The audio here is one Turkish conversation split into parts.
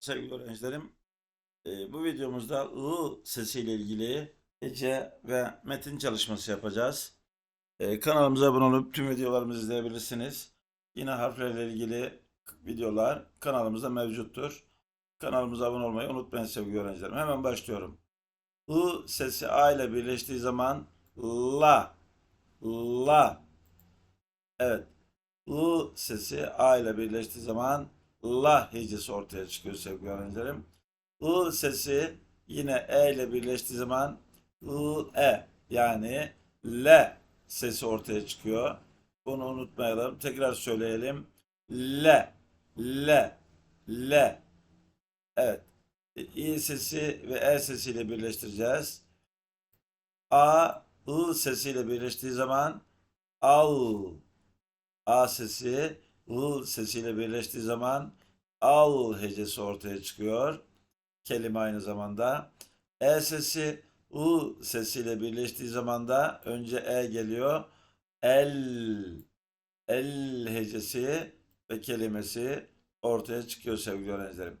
sevgili öğrencilerim. Ee, bu videomuzda I sesiyle ilgili hece ve metin çalışması yapacağız. Ee, kanalımıza abone olup tüm videolarımızı izleyebilirsiniz. Yine harflerle ilgili videolar kanalımızda mevcuttur. Kanalımıza abone olmayı unutmayın sevgili öğrencilerim. Hemen başlıyorum. I sesi A ile birleştiği zaman la, la. Evet. I sesi A ile birleştiği zaman la hecesi ortaya çıkıyor sevgili öğrencilerim. I sesi yine E ile birleştiği zaman I, E yani L sesi ortaya çıkıyor. Bunu unutmayalım. Tekrar söyleyelim. L, L, L. Evet. İ sesi ve E sesiyle birleştireceğiz. A, I sesiyle birleştiği zaman al. A sesi ıl sesiyle birleştiği zaman al hecesi ortaya çıkıyor. Kelime aynı zamanda. E sesi ı sesiyle birleştiği zaman da önce E geliyor. El el hecesi ve kelimesi ortaya çıkıyor sevgili öğrencilerim.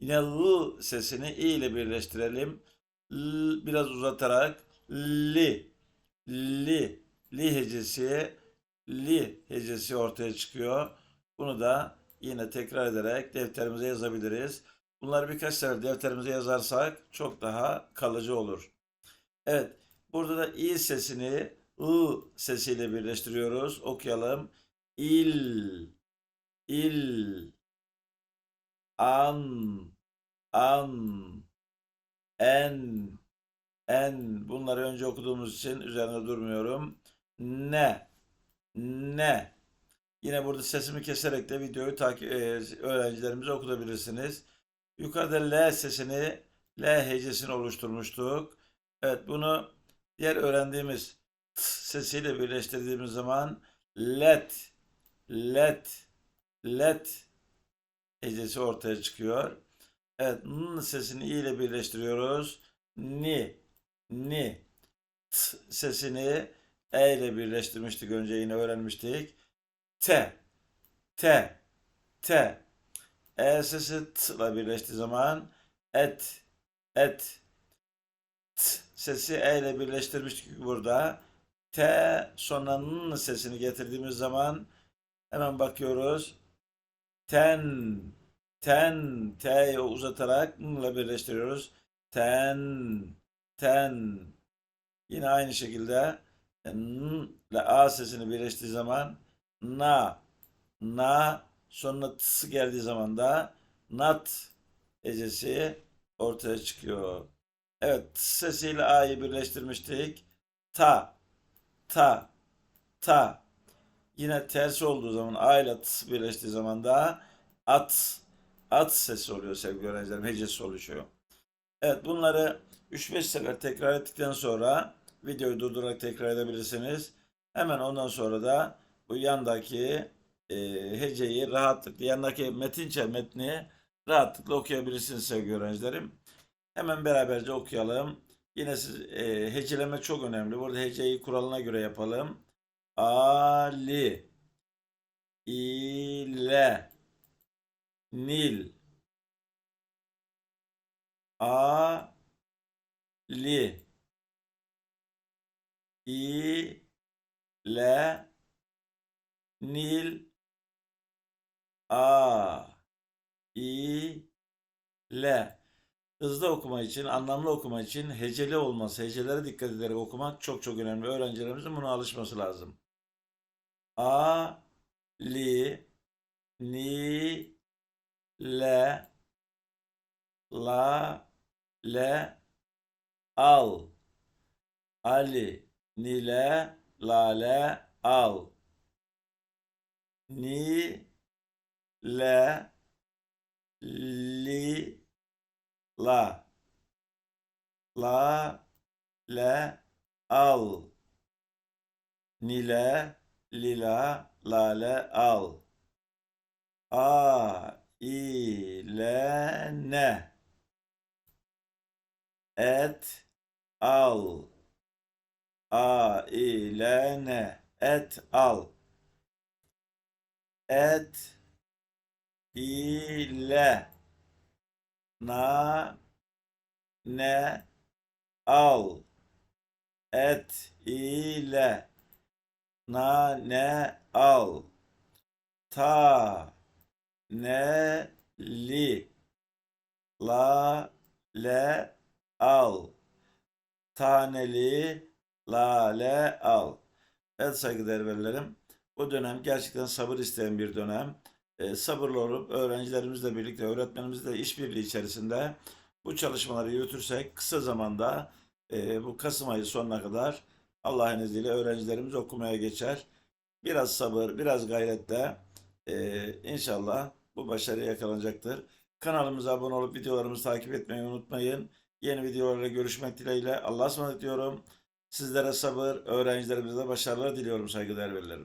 Yine L sesini i ile birleştirelim. L, biraz uzatarak li li li hecesi li hecesi ortaya çıkıyor. Bunu da yine tekrar ederek defterimize yazabiliriz. Bunları birkaç sefer defterimize yazarsak çok daha kalıcı olur. Evet, burada da i sesini ı sesiyle birleştiriyoruz. Okuyalım. İl, il, an, an, en, en. Bunları önce okuduğumuz için üzerinde durmuyorum. Ne, ne. Yine burada sesimi keserek de videoyu takip e, öğrencilerimize okutabilirsiniz. Yukarıda L sesini, L hecesini oluşturmuştuk. Evet bunu diğer öğrendiğimiz t sesiyle birleştirdiğimiz zaman let, let, let hecesi ortaya çıkıyor. Evet n sesini i ile birleştiriyoruz. Ni, ni. T sesini e ile birleştirmiştik önce yine öğrenmiştik. T, T, T. E sesi T ile birleştiği zaman et, et. T sesi E ile birleştirmiştik burada. T sonra N sesini getirdiğimiz zaman hemen bakıyoruz. Ten, ten, T'yi uzatarak N ile birleştiriyoruz. Ten, ten. Yine aynı şekilde N ile A sesini birleştiği zaman na, na sonra tısı geldiği zaman da nat hecesi ortaya çıkıyor. Evet, sesiyle a'yı birleştirmiştik. Ta, ta, ta. Yine tersi olduğu zaman a ile tıs birleştiği zaman da at, at sesi oluyor sevgili öğrencilerim. Hecesi oluşuyor. Evet, bunları 3-5 sefer tekrar ettikten sonra videoyu durdurarak tekrar edebilirsiniz. Hemen ondan sonra da bu yandaki e, heceyi rahatlıkla, yandaki metinçe metni rahatlıkla okuyabilirsiniz sevgili öğrencilerim. Hemen beraberce okuyalım. Yine siz, e, heceleme çok önemli. Burada heceyi kuralına göre yapalım. Ali, ile, nil, a, li, i, le, Nil A İ L Hızlı okuma için, anlamlı okuma için heceli olması, hecelere dikkat ederek okumak çok çok önemli. Öğrencilerimizin buna alışması lazım. A Li Ni Le La Le Al Ali Nile Lale Al ni le li la. La le al. Nile lila lale al. A i le ne. Et al. A i le ne. Et al et ile na ne al. Et ile nane al. Ta ne li la le al. Taneli lale al. Evet saygıdeğer velilerim bu dönem gerçekten sabır isteyen bir dönem. Ee, sabırlı olup öğrencilerimizle birlikte öğretmenimizle işbirliği içerisinde bu çalışmaları yürütürsek kısa zamanda e, bu Kasım ayı sonuna kadar Allah'ın izniyle öğrencilerimiz okumaya geçer. Biraz sabır, biraz gayretle e, inşallah bu başarıya yakalanacaktır. Kanalımıza abone olup videolarımızı takip etmeyi unutmayın. Yeni videolarla görüşmek dileğiyle Allah'a ısmarladık diyorum. Sizlere sabır, öğrencilerimize başarılar diliyorum saygıdeğer velilerim.